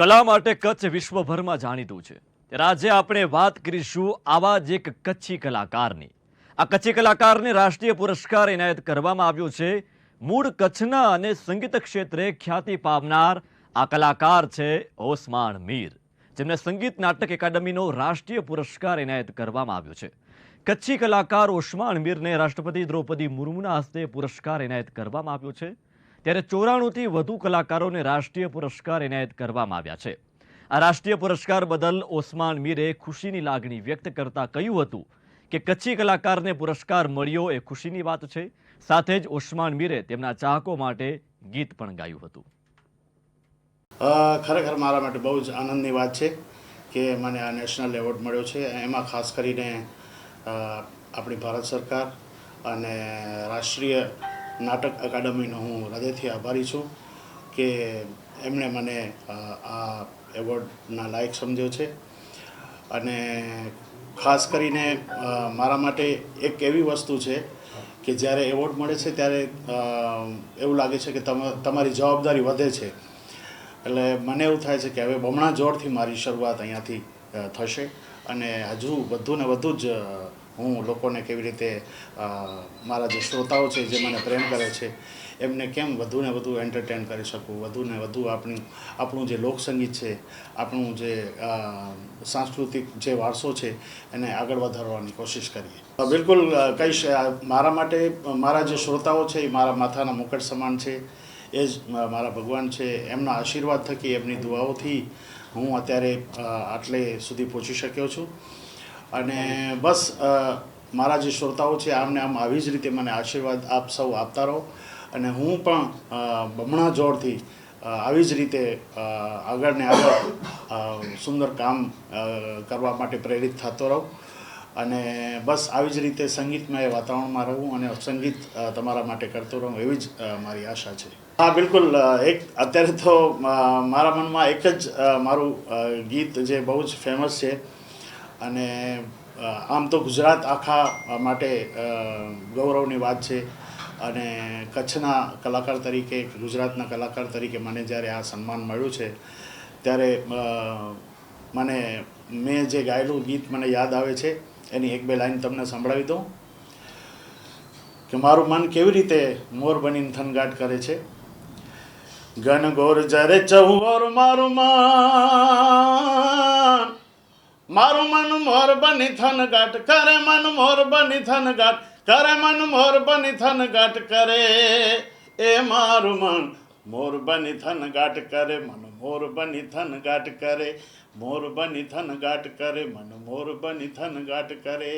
કલા માટે કચ્છ વિશ્વભરમાં જાણીતું છે. ત્યારે આજે આપણે વાત કરીશું આવા જ એક કચ્છી કલાકારની. આ કચ્છી કલાકારને રાષ્ટ્રીય પુરસ્કાર એનાયત કરવામાં આવ્યો છે. મૂળ કચ્છના અને સંગીત ક્ષેત્રે ખ્યાતિ પામનાર આ કલાકાર છે ઓસમાણ મીર. જેમને સંગીત નાટક એકાડમીનો રાષ્ટ્રીય પુરસ્કાર એનાયત કરવામાં આવ્યો છે. કચ્છી કલાકાર ઓસમાણ મીરને રાષ્ટ્રપતિ દ્રૌપદી મુર્મુના હસ્તે પુરસ્કાર એનાયત કરવામાં આવ્યો છે. ત્યારે ચોરાણુંથી વધુ કલાકારોને રાષ્ટ્રીય પુરસ્કાર એનાયત કરવામાં આવ્યા છે. આ રાષ્ટ્રીય પુરસ્કાર બદલ ઓસમાન મીરે ખુશીની લાગણી વ્યક્ત કરતા કહ્યું હતું કે કચ્છી કલાકારને પુરસ્કાર મળ્યો એ ખુશીની વાત છે. સાથે જ ઓસમાન મીરે તેમના ચાહકો માટે ગીત પણ ગાયું હતું. ખરેખર મારા માટે બહુ જ આનંદની વાત છે કે મને આ નેશનલ એવોર્ડ મળ્યો છે. એમાં ખાસ કરીને આપણી ભારત સરકાર અને રાષ્ટ્રીય નાટક અકાદમીનો હું હૃદયથી આભારી છું કે એમણે મને આ એવોર્ડના લાયક સમજ્યો છે. અને ખાસ કરીને મારા માટે એક એવી વસ્તુ છે કે જ્યારે એવોર્ડ મળે છે ત્યારે એવું લાગે છે કે તમ, તમારી જવાબદારી વધે છે. એટલે મને એવું થાય છે કે હવે બમણા જોરથી મારી શરૂઆત અહીંયાથી થશે. અને હજુ વધુ ને વધુ જ હું લોકોને કેવી રીતે મારા જે શ્રોતાઓ છે જે મને પ્રેમ કરે છે, એમને કેમ વધુ ને વધુ એન્ટરટેન કરી શકું? વધુને વધુ આપણી, આપણું જે લોકસંગીત છે, આપણું જે સાંસ્કૃતિક જે વારસો છે, એને આગળ વધારવાની કોશિશ કરીએ. બિલકુલ કહીશ મારા માટે, મારા જે શ્રોતાઓ છે એ મારા માથાના મુકટ સમાન છે. એ જ મારા ભગવાન છે. એમના આશીર્વાદ થકી એમની દુઆઓથી હું અત્યારે આટલે સુધી પહોંચી શક્યો છું. અને બસ મારા જે શ્રોતાઓ છે, આમને આમ આવી જ રીતે મને આશીર્વાદ આપ સૌ આપતા રહો. અને હું પણ બમણા જોરથી આવી જ રીતે આગળ ને આગળ સુંદર કામ કરવા માટે પ્રેરિત થતો રહું. અને બસ, આવી જ રીતે સંગીતમાં એ વાતાવરણમાં રહું અને સંગીત તમારા માટે કરતો રહું એવી જ મારી આશા છે. હા, બિલકુલ એક, અત્યારે તો મારા મનમાં એક જ મારું ગીત જે બહુ જ ફેમસ છે અને આમ તો ગુજરાત આખા માટે ગૌરવની વાત છે. અને કચ્છના કલાકાર તરીકે, ગુજરાતના કલાકાર તરીકે મને જ્યારે આ સન્માન મળ્યું છે, ત્યારે મને, મેં જે ગાયેલું ગીત મને યાદ આવે છે, એની એક બે લાઈન તમને સંભળાવી દઉં. કે મારું મન કેવી રીતે મોર બનીને થનગાટ કરે છે. ઘનઘોર જ્યારે ચહુવર મારું મન મારું મન મોર બની થનગાટ કરે, મન મોર બની થનગાટ કરે, મન મોર બની થનગાટ કરે. એ મારું મન મોર બની થનગાટ કરે, મન મોર બની થનગાટ કરે, મોર બની થનગાટ કરે, મન મોર બની થનગાટ કરે.